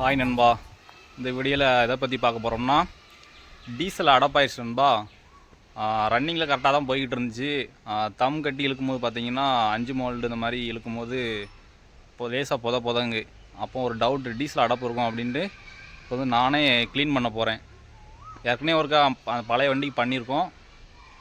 Hi நண்பா. இந்த வீடியோவில் எதை பற்றி பார்க்க போகிறோம்னா டீசல் அடப்பாயிடுச்சு நண்பா. ரன்னிங்கில் கரெக்டாக தான் போய்கிட்டு இருந்துச்சு. தம் கட்டி இழுக்கும்போது பார்த்தீங்கன்னா அஞ்சு மோல்டு இந்த மாதிரி இழுக்கும்போது இப்போ லேசாக புத பொதங்கு. அப்போ ஒரு டவுட் டீசல் அடப்பு இருக்கும் அப்படின்ட்டு இப்போ வந்து நானே க்ளீன் பண்ண போகிறேன் ஏற்கனவே ஒருக்கா பழைய வண்டிக்கு பண்ணியிருக்கோம்.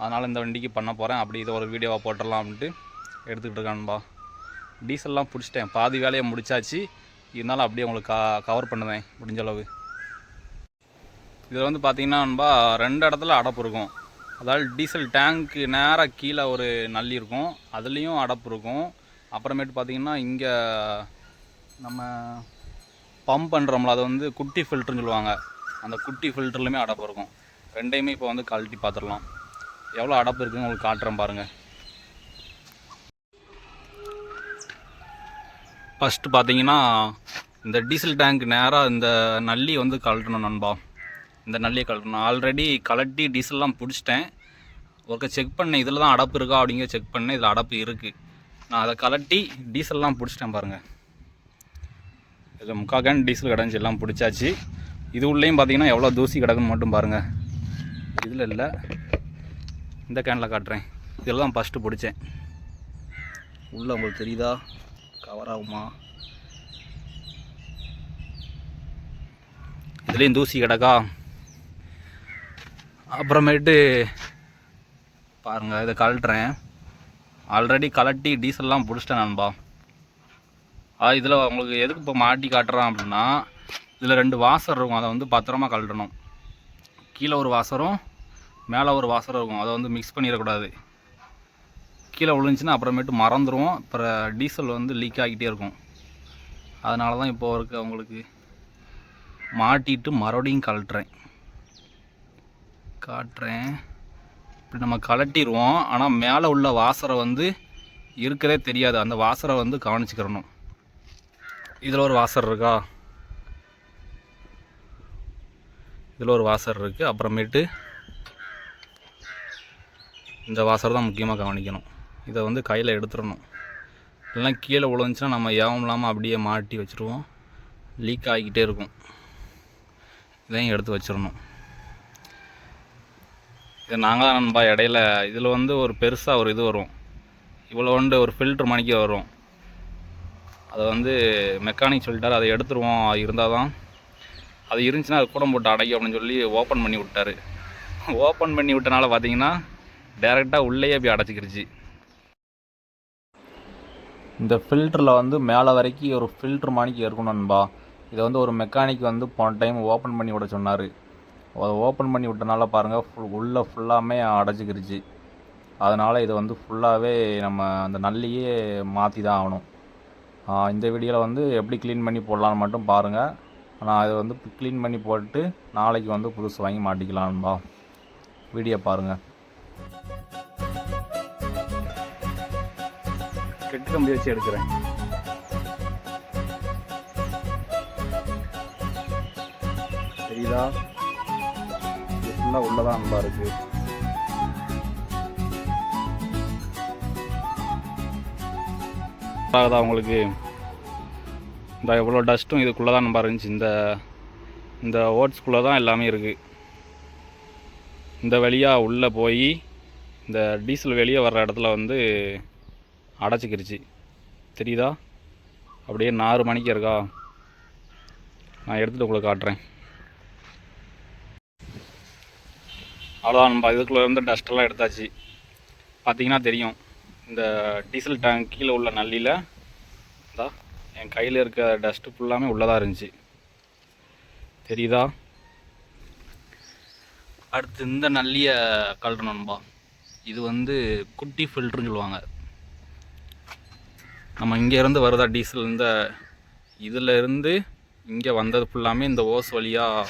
அதனால் இந்த வண்டிக்கு பண்ண போகிறேன் அப்படி இதை ஒரு வீடியோவாக போட்டுடலாம் அப்படின்ட்டு எடுத்துக்கிட்டு இருக்கான்பா டீசல்லாம் பிடிச்சிட்டேன். பாதி வேலையை முடிச்சாச்சு. இருந்தாலும் அப்படியே உங்களுக்கு க கவர் பண்ணுவேன் முடிஞ்ச அளவு. இதில் வந்து பார்த்தீங்கன்னா நண்பா ரெண்டு இடத்துல அடப்பு இருக்கும். அதாவது டீசல் டேங்க்கு நேராக கீழே ஒரு நல்லி இருக்கும். அதுலேயும் அடப்பு இருக்கும். அப்புறமேட்டு பார்த்தீங்கன்னா இங்கே நம்ம பம்ப் பண்ணுறோம்ல அது வந்து குட்டி ஃபில்டர்னு சொல்லுவாங்க. அந்த குட்டி ஃபில்டர்லையுமே அடப்பு இருக்கும். ரெண்டையுமே இப்போ வந்து கழட்டி பார்த்துடலாம் எவ்வளோ அடப்பு இருக்குதுன்னு உங்களுக்கு காட்டுறேன் பாருங்கள் ஃபஸ்ட்டு பார்த்தீங்கன்னா இந்த டீசல் டேங்க் நேராக இந்த நல்லி வந்து கழட்டணும் நண்பா. இந்த நல்லியை கழட்டணும். ஆல்ரெடி கலட்டி டீசல்லாம் பிடிச்சிட்டேன். ஒருக்க செக் பண்ணேன் இதில் தான் அடப்பு இருக்கா அப்படிங்கிற செக் பண்ணேன் இதில் அடப்பு இருக்குது நான் அதை கலட்டி டீசல்லாம் பிடிச்சிட்டேன் பாருங்கள் இதில் முக்கால் கேன் டீசல் கடைஞ்சி எல்லாம் பிடிச்சாச்சு. இது உள்ளேயும் பார்த்தீங்கன்னா எவ்வளோ தூசி கிடக்குன்னு மட்டும் பாருங்கள் இதில் இல்லை. இந்த கேனில் காட்டுறேன். இதில் தான் ஃபஸ்ட்டு பிடிச்சேன். உள்ளே உங்களுக்கு தெரியுதா? கவர் ஆகுமா இதுலேயும் தூசி கிடக்கா? அப்புறமேட்டு பாருங்கள் இதை கழட்டுறேன். ஆல்ரெடி கலட்டி டீசல்லாம் பிடிச்சிட்டேன் நண்பா. அது இதில் உங்களுக்கு எதுக்கு இப்போ மாட்டி காட்டுறேன் அப்படின்னா இதில் ரெண்டு வாசர் இருக்கும் அதை வந்து பத்திரமா கழட்டணும். கீழே ஒரு வாசரும் மேலே ஒரு வாசரும் இருக்கும் அதை வந்து மிக்ஸ் பண்ணிடக்கூடாது. கீழே விழுந்துச்சுன்னா அப்புறமேட்டு மறந்துடுவோம் அப்புறம் டீசல் வந்து லீக் ஆகிட்டே இருக்கும். அதனால தான் இப்போ இருக்க அவங்களுக்கு. மாட்டிட்டு மறுபடியும் கழட்டுறேன். காட்டுறேன். இப்படி நம்ம கழட்டிடுவோம் ஆனால் மேலே உள்ள வாசரை வந்து இருக்கிறதே தெரியாது. அந்த வாசரை வந்து கவனிச்சுக்கிறணும். இதில் ஒரு வாசர் இருக்கா? இதில் ஒரு வாசர் இருக்குது அப்புறமேட்டு இந்த வாசர் தான் முக்கியமாக கவனிக்கணும். இதை வந்து கையில் எடுத்துடணும். இல்லைன்னா கீழே விழுந்துச்சுன்னா நம்ம ஏவம் இல்லாமல் அப்படியே மாட்டி வச்சுருவோம். லீக் ஆகிக்கிட்டே இருக்கும். இதையும் எடுத்து வச்சிடணும். இது நாங்கள் தான் நண்பா இடையில இதில் வந்து ஒரு பெருசாக ஒரு இது வரும். இவ்வளோ வந்து ஒரு ஃபில்ட்ரு மணிக்கு வரும். அதை வந்து மெக்கானிக் சொல்லிட்டார் அதை எடுத்துருவோம். அது இருந்தால் தான் அது இருந்துச்சுன்னா அது கூட போட்டு அடைக்கும் அப்படின்னு சொல்லி ஓப்பன் பண்ணி விட்டாரு. ஓப்பன் பண்ணி விட்டனால பார்த்தீங்கன்னா டேரெக்டாக உள்ளேயே போய் அடைச்சிக்கிருச்சு. இந்த ஃபில்டரில் வந்து மேலே வரைக்கும் ஒரு ஃபில்ட்ரு மாணிக்கு இருக்கணும்பா இதை வந்து ஒரு மெக்கானிக் வந்து போன டைம் ஓப்பன் பண்ணி விட சொன்னார். அதை ஓப்பன் பண்ணி விட்டனால பாருங்கள் ஃபுல் உள்ளே ஃபுல்லாமே அடைச்சிக்கிருச்சு அதனால் இது வந்து ஃபுல்லாகவே நம்ம அந்த நல்லியே மாற்றி தான் ஆகணும் இந்த வீடியோவில் வந்து எப்படி க்ளீன் பண்ணி போடலான்னு மட்டும் பாருங்கள் நான் இதை வந்து க்ளீன் பண்ணி போட்டு நாளைக்கு வந்து புதுசு வாங்கி மாட்டிக்கலான்பா வீடியோ பாருங்கள் கெட்டு கம்பி வச்சு எடுக்கிறேன். தெரியுதா? ஃபுல்லாக உள்ளதான் நல்லா இருக்கு. ஆகுதா உங்களுக்கு? இந்த எவ்வளோ டஸ்ட்டும் இதுக்குள்ளே தான் நம்ம இருந்துச்சு. இந்த இந்த ஓட்ஸ்குள்ளே தான் எல்லாமே இருக்குது இந்த வழியாக உள்ளே போய் இந்த டீசல் வெளியே வர்ற இடத்துல வந்து அடைச்சிக்கிருச்சு. தெரியுதா? அப்படியே நாலு மணிக்கு இருக்கா? நான் எடுத்துகிட்டு உங்களுக்கு காட்டுறேன். அவ்வளோதான் நம்ம இதுக்குள்ளே இருந்து டஸ்ட்டெல்லாம் எடுத்தாச்சு. பார்த்தீங்கன்னா தெரியும். இந்த டீசல் டேங்க் கீழே உள்ள நல்லியில் இதா என் கையில் இருக்க டஸ்ட்டு ஃபுல்லாமே உள்ளதாக இருந்துச்சு. தெரியுதா? அடுத்து இந்த நல்லியை கழட்டணும்பா இது வந்து குட்டி ஃபில்ட்ருன்னு சொல்லுவாங்க. நம்ம இங்கேருந்து வருதா டீசல் இந்த இதில் இருந்து இங்கே வந்தது ஃபுல்லாமே இந்த ஓஸ் வழியாக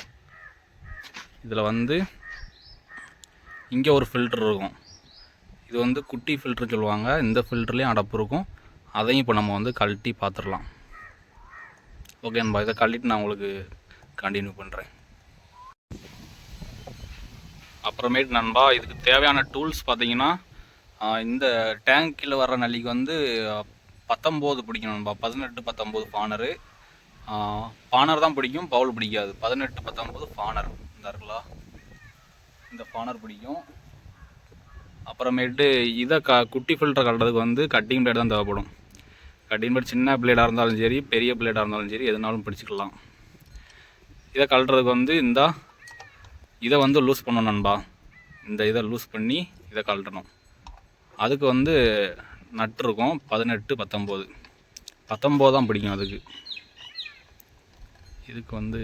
இதில் வந்து இங்கே ஒரு ஃபில்டர் இருக்கும். இது வந்து குட்டி ஃபில்ட்ரு சொல்லுவாங்க. இந்த ஃபில்டர்லேயும் அடப்பு இருக்கும். அதையும் இப்போ நம்ம வந்து கழட்டி பார்த்துடலாம் ஓகே நண்பா இதை கழட்டிட்டு நான் உங்களுக்கு கண்டினியூ பண்ணுறேன் அப்புறமேட்டு நண்பா இதுக்கு தேவையான டூல்ஸ் பார்த்தீங்கன்னா இந்த டேங்க்கில் வர்ற நல்லிக்கு வந்து பத்தொம்போது பிடிக்கணும்பா. நண்பா பதினெட்டு பத்தொம்போது ஃபானரு ஃபானர் தான் பிடிக்கும். பவுல் பிடிக்காது. பதினெட்டு பத்தொம்போது ஃபானர் இந்த இருக்குல்ல. இந்த ஃபானர் பிடிக்கும். அப்புறமேட்டு இதை க குட்டி ஃபில்டர் கட்டுறதுக்கு வந்து கட்டிங் பிளேட் தான் தேவைப்படும். கட்டிங் பிளேட் சின்ன பிளேடாக இருந்தாலும் சரி பெரிய பிளேடாக இருந்தாலும் சரி எதுனாலும் பிடிச்சிக்கலாம். இதை கழட்டுறதுக்கு வந்து இந்த இதை வந்து லூஸ் பண்ணணும் நண்பா. இந்த இதை லூஸ் பண்ணி இதை கழட்டணும் அதுக்கு வந்து நட்டு இருக்கும் பதினெட்டு பத்தொம்போது. பத்தொம்போது தான் பிடிக்கும் அதுக்கு. இதுக்கு வந்து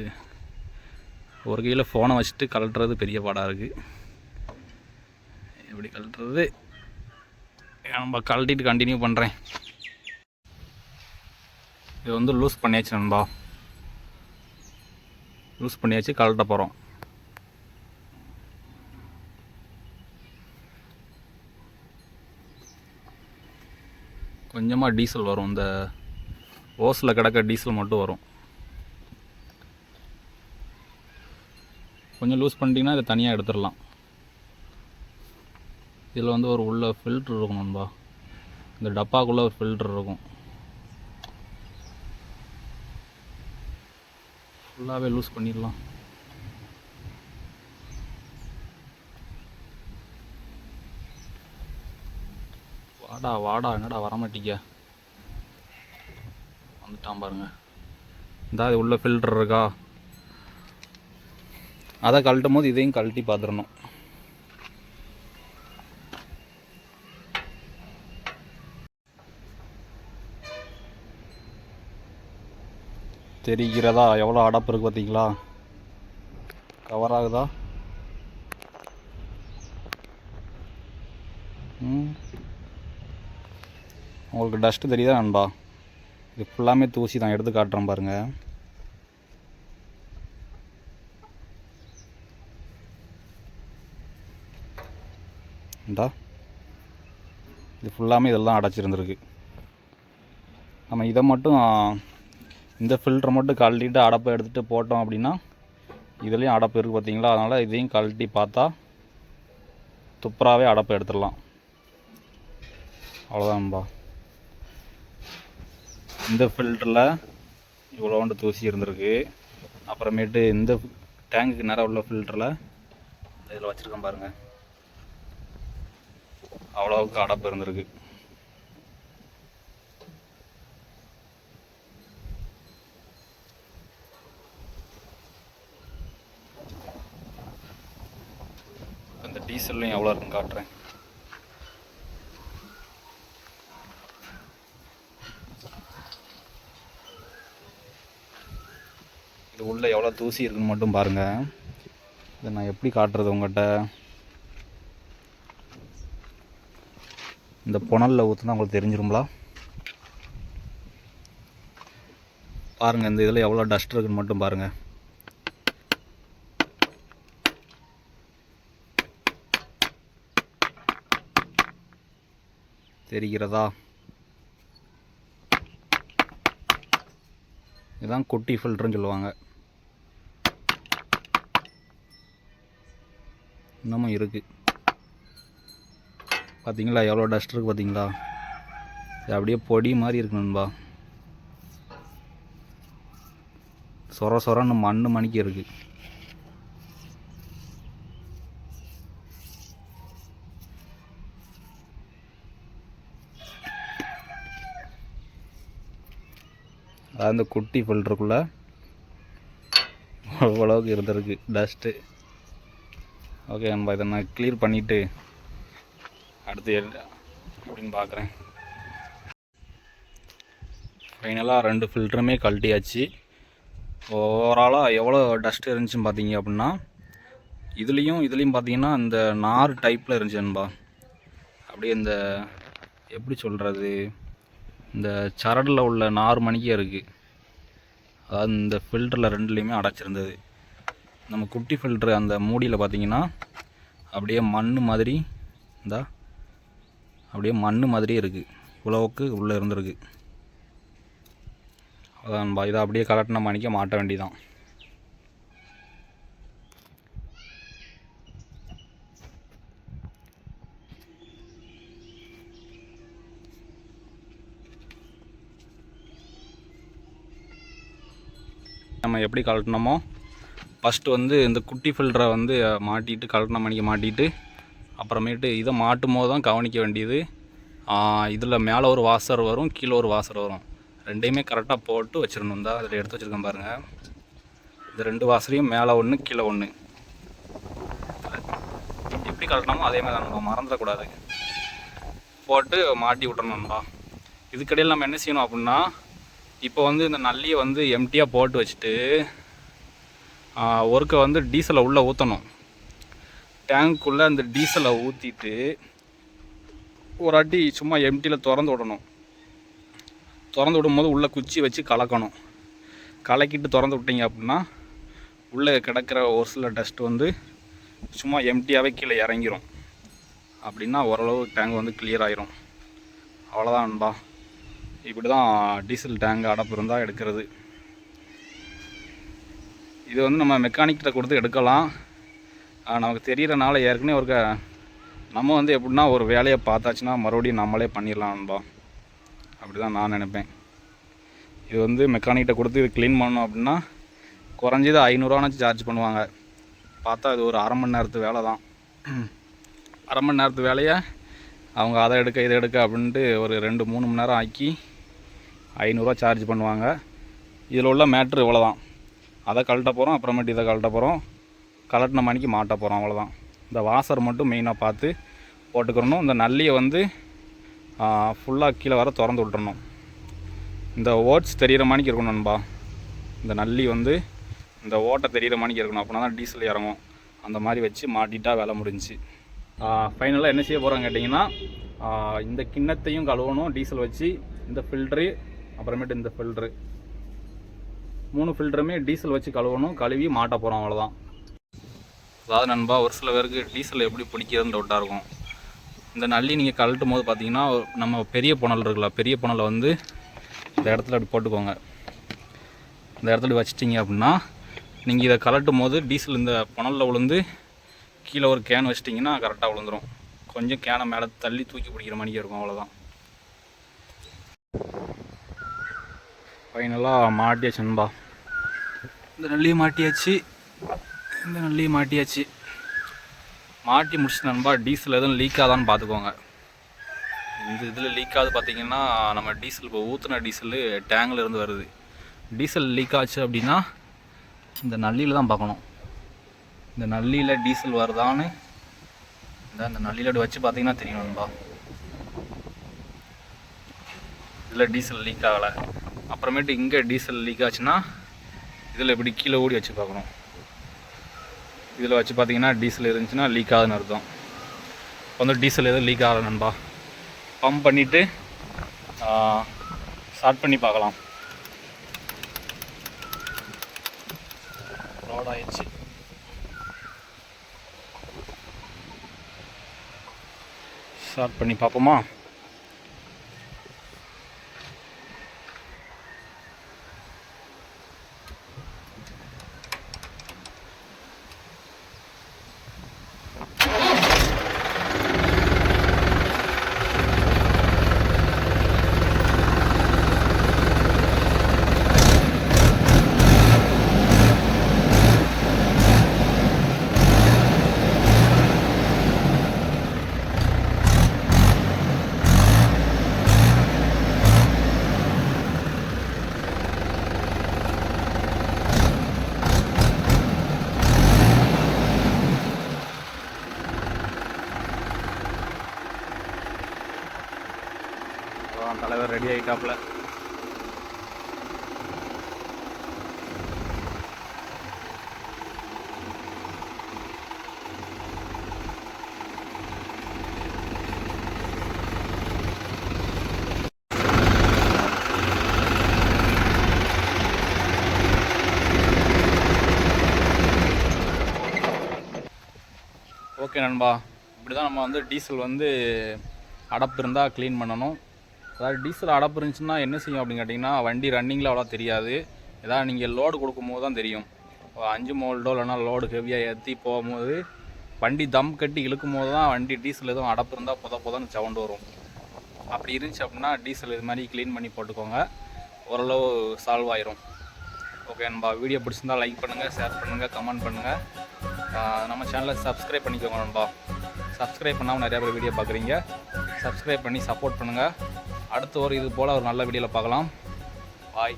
ஒரு கையில் ஃபோனை வச்சுட்டு கழட்டுறது பெரிய பாடாக இருக்குது எப்படி கழட்டுறது? நம்ம கழட்டிட்டு கண்டினியூ பண்ணுறேன் இது வந்து லூஸ் பண்ணியாச்சு நண்பா. லூஸ் பண்ணியாச்சு கழட்ட போகிறோம் கொஞ்சமாக டீசல் வரும். இந்த ஓஸில் கிடக்க டீசல் மட்டும் வரும். கொஞ்சம் லூஸ் பண்ணிட்டீங்கன்னா இதை தனியாக எடுத்துடலாம். இதில் வந்து ஒரு உள்ள ஃபில்ட்ரு இருக்கும் நண்பா. இந்த டப்பாக்குள்ளே ஒரு ஃபில்ட்ரு இருக்கும். ஃபுல்லாகவே லூஸ் பண்ணிடலாம். வாடா வாடா என்னடா வரமாட்டிக்க வந்துட்டான் பாருங்க. இந்த இது உள்ள ஃபில்டர் இருக்கா? அதை கழட்டும் போது இதையும் கழட்டி பார்த்துடணும் தெரிகிறதா? எவ்வளோ அடப்பு இருக்கு பார்த்தீங்களா கவர் ஆகுதா? ம். உங்களுக்கு டஸ்ட்டு தெரியுதா நண்பா? இது ஃபுல்லாமே தூசி தான் எடுத்து காட்டுறேன் பாருங்கள் இந்தா. இது ஃபுல்லாமே இதெல்லாம் அடைச்சிருந்துருக்கு. நம்ம இதை மட்டும் இந்த ஃபில்டரை மட்டும் கழட்டிட்டு அடப்பை எடுத்துகிட்டு போட்டோம் அப்படின்னா இதுலேயும் அடப்பு இருக்குது பார்த்தீங்களா அதனால் இதையும் கழட்டி பார்த்தா துப்புராவே அடப்பை எடுத்துடலாம். அவ்வளோதான்பா இந்த ஃபில்டரில் இவ்வளோண்டு தூசி இருந்திருக்கு. அப்புறமேட்டு இந்த டேங்குக்கு நேரம் உள்ள ஃபில்டரில் இதில் வச்சுருக்கேன் பாருங்கள் அவ்வளோவுக்கு அடப்பு இருந்திருக்கு. இந்த டீசல்லையும் எவ்வளோ இருக்குன்னு காட்டுறேன். இது உள்ளே எவ்வளோ தூசி இருக்குன்னு மட்டும் பாருங்கள் இதை நான் எப்படி காட்டுறது உங்கள்கிட்ட இந்த புனலில் ஊற்றுனா உங்களுக்கு தெரிஞ்சிருங்களா பாருங்கள் இந்த இதில் எவ்வளோ டஸ்ட் இருக்குன்னு மட்டும் பாருங்கள் தெரிகிறதா? இதுதான் குட்டி ஃபில்டர்னு சொல்லுவாங்க. இன்னமும் இருக்குது பார்த்தீங்களா எவ்வளோ டஸ்ட் இருக்குது பார்த்தீங்களா இது அப்படியே பொடி மாதிரி இருக்கு நண்பா. சொர சொரன்னு மண் மணிக்கு இருக்குது அந்த குட்டி ஃபில்டருக்குள்ளே அவ்வளோவுக்கு இருந்திருக்கு டஸ்ட்டு ஓகே நம்ம இதை நான் கிளியர் பண்ணிவிட்டு அடுத்து அப்படின்னு பார்க்குறேன். ஃபைனலாக ரெண்டு ஃபில்டருமே கழட்டியாச்சு. ஓவராலாக எவ்வளோ டஸ்ட் இருந்துச்சுன்னு பார்த்தீங்க அப்படின்னா இதுலேயும் இதுலேயும் பார்த்தீங்கன்னா இந்த நார் டைப்பில் இருந்துச்சுன்பா அப்படியே இந்த எப்படி சொல்கிறது இந்த சரடில் உள்ள நார் மணிக்கே இருக்குது அதாவது இந்த ஃபில்டரில் ரெண்டுலேயுமே அடைச்சிருந்தது. நம்ம குட்டி ஃபில்ட்ரு அந்த மூடியில் பார்த்தீங்கன்னா அப்படியே மண் மாதிரி இந்தா அப்படியே மண் மாதிரி இருக்குது இவ்வளோவுக்கு உள்ளே இருந்திருக்கு. அதான் இதை அப்படியே கலட்டின மணிக்க மாட்ட வேண்டிதான் நம்ம எப்படி கலட்டினோமோ ஃபஸ்ட்டு வந்து இந்த குட்டி ஃபில்டரை வந்து மாட்டிட்டு கலட்டின மணிக்கு மாட்டிட்டு அப்புறமேட்டு இதை மாட்டும் போது தான் கவனிக்க வேண்டியது. இதில் மேலே ஒரு வாசர் வரும் கீழே ஒரு வாசர் வரும். ரெண்டையுமே கரெக்டாக போட்டு வச்சிடணும் தான் அதில் எடுத்து வச்சுருக்கேன் பாருங்கள் இந்த ரெண்டு வாசரையும் மேலே ஒன்று கீழே ஒன்று எப்படி கலட்டினமோ அதே மாதிரி தான் நம்ம மறந்துடக்கூடாது. போட்டு மாட்டி விட்டுறணும்பா இதுக்கடையில் நம்ம என்ன செய்யணும் அப்படின்னா இப்போ வந்து இந்த நல்லியை வந்து எம்டியாக போட்டு வச்சுட்டு ஒர்க்கை வந்து டீசலை உள்ளே ஊற்றணும் டேங்க்குள்ளே அந்த டீசலை ஊற்றிட்டு ஒரு அடி சும்மா எம்டியில் திறந்து விடணும். திறந்து விடும்போது உள்ளே குச்சி வச்சு கலக்கணும். கலக்கிட்டு திறந்து விட்டீங்க அப்படின்னா உள்ளே கிடக்கிற ஒரு சில டஸ்ட் வந்து சும்மா எம்டியாகவே கீழே இறங்கிரும். அப்படின்னா ஓரளவு டேங்க் வந்து கிளியர் ஆயிரும். அவ்வளோதான் நண்பா இப்படி தான் டீசல் டேங்க் அடப்பு இருந்தால் எடுக்கிறது. இது வந்து நம்ம மெக்கானிக்கிட்ட கொடுத்து எடுக்கலாம். நமக்கு தெரிகிறனால ஏற்கனவே ஒரு நம்ம வந்து எப்படின்னா ஒரு வேலையை பார்த்தாச்சுன்னா மறுபடியும் நம்மளே பண்ணிடலாம்பா அப்படி தான் நான் நினைப்பேன். இது வந்து மெக்கானிக்கிட்ட கொடுத்து இது க்ளீன் பண்ணணும் அப்படின்னா குறைஞ்சது ஐநூறுவானாச்சும் சார்ஜ் பண்ணுவாங்க. பார்த்தா இது ஒரு அரை மணி நேரத்து வேலை தான். அரை மணி நேரத்து வேலையை அவங்க அதை எடுக்க இதை எடுக்க அப்படின்ட்டு ஒரு ரெண்டு மூணு மணி நேரம் ஆக்கி ஐநூறுரூவா சார்ஜ் பண்ணுவாங்க. இதில் உள்ள மேட்ரு இவ்வளோதான் அதை கழட்ட போகிறோம் அப்புறமேட்டு இதை கழட்ட போகிறோம் கலட்டின மணிக்கு மாட்ட போகிறோம் அவ்வளோதான் இந்த வாசர் மட்டும் மெயினாக பார்த்து போட்டுக்கிறணும். இந்த நல்லியை வந்து ஃபுல்லாக கீழே வர திறந்து விட்டுறணும். இந்த ஓட்ஸ் தெரிகிற மணிக்கு இருக்கணும் நண்பா. இந்த நல்லி வந்து இந்த ஓட்டை தெரிகிற மணிக்கு இருக்கணும். அப்படின்னா தான் டீசல் இறங்கும். அந்த மாதிரி வச்சு மாட்டிட்டா வேலை முடிஞ்சு ஃபைனலாக என்ன செய்ய போகிறோம் கேட்டிங்கன்னா இந்த கிண்ணத்தையும் கழுவணும். டீசல் வச்சு இந்த ஃபில்ட்ரு அப்புறமேட்டு இந்த ஃபில்ட்ரு மூணு ஃபில்டருமே டீசல் வச்சு கழுவணும் கழுவி மாட்ட போகிறோம் அவ்வளோதான் அதாவது நண்பா ஒரு சில பேருக்கு டீசல் எப்படி பிடிக்கிறதுன்னு டவுட்டாக இருக்கும். இந்த நல்லி நீங்கள் கழட்டும் போது பார்த்தீங்கன்னா நம்ம பெரிய புனல் இருக்குல்ல பெரிய புனலை வந்து இந்த இடத்துல அப்படி போட்டுக்கோங்க. இந்த இடத்துல வச்சிட்டிங்க அப்படின்னா நீங்கள் இதை கலட்டும் போது டீசல் இந்த புனலில் விழுந்து கீழே ஒரு கேன் வச்சிட்டிங்கன்னா கரெக்டாக விழுந்துரும் கொஞ்சம் கேனை மேலே தள்ளி தூக்கி பிடிக்கிற மணிக்கு இருக்கும் அவ்வளோதான் ஃபைனலாக மாட்டியாச்சு நண்பா. இந்த நல்லியை மாட்டியாச்சு. இந்த நல்லியும் மாட்டியாச்சு. மாட்டி முடிச்சு நண்பா டீசல் எதுவும் லீக் ஆதான்னு பார்த்துக்கோங்க. இந்த இதில் லீக் ஆகுது பார்த்தீங்கன்னா நம்ம டீசல் இப்போ ஊற்றுன டீசலு டேங்கில் இருந்து வருது. டீசல் லீக் ஆச்சு அப்படின்னா இந்த நல்லியில் தான் பார்க்கணும். இந்த நல்லியில் டீசல் வருதான்னு இந்த அந்த நல்லியில் அப்படி வச்சு பார்த்தீங்கன்னா தெரியும் நண்பா. இதில் டீசல் லீக் ஆகலை. அப்புறமேட்டு இங்கே டீசல் லீக் ஆச்சுன்னா இதில் இப்படி கீழே ஓடி வச்சு பார்க்கணும். இதில் வச்சு பார்த்தீங்கன்னா டீசல் இருந்துச்சுன்னா லீக் ஆகுதுன்னு அர்த்தம். இப்போ வந்து டீசல் எதுவும் லீக் ஆகலை நண்பா. பம்ப் பண்ணிவிட்டு ஸ்டார்ட் பண்ணி பார்க்கலாம். லோட் ஆயிடுச்சு. ஸ்டார்ட் பண்ணி பார்ப்போமா அதான் தலைவர் ஓகே நண்பா. இப்படி தான் நம்ம வந்து டீசல் வந்து அடப்பு இருந்தால் க்ளீன் பண்ணணும். அதாவது டீசல் அடப்பு இருந்துச்சுன்னா என்ன செய்யும் அப்படின்னு கேட்டிங்கன்னா வண்டி ரன்னிங்கில் அவ்வளோ தெரியாது. ஏதாவது நீங்கள் லோடு கொடுக்கும்போது தான் தெரியும். அஞ்சு மோல்டோ இல்லைனா லோடு ஹெவியாக ஏற்றி போகும்போது வண்டி தம் கட்டி இழுக்கும் போது தான் வண்டி டீசல் எதுவும் அடப்பு இருந்தால் புத புதன்னு சவுண்டு வரும். அப்படி இருந்துச்சு அப்படின்னா டீசல் இது மாதிரி க்ளீன் பண்ணி போட்டுக்கோங்க. ஓரளவு சால்வ் ஆயிரும். ஓகே நண்பா வீடியோ பிடிச்சிருந்தா லைக் பண்ணுங்கள் ஷேர் பண்ணுங்கள் கமெண்ட் பண்ணுங்கள் நம்ம சேனலை சப்ஸ்கிரைப் பண்ணிக்கோங்க நண்பா. சப்ஸ்கிரைப் பண்ணாமல் நிறையா பேர் வீடியோ பார்க்குறீங்க. சப்ஸ்கிரைப் பண்ணி சப்போர்ட் பண்ணுங்கள் அடுத்த ஒரு இது போல் ஒரு நல்ல வீடியோவில் பார்க்கலாம். பாய்